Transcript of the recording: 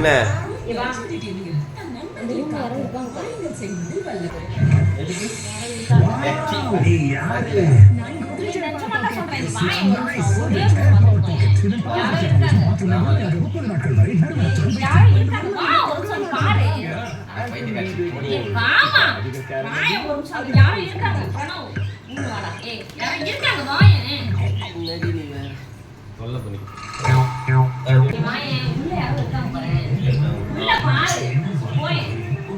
என்ன? சொல்ல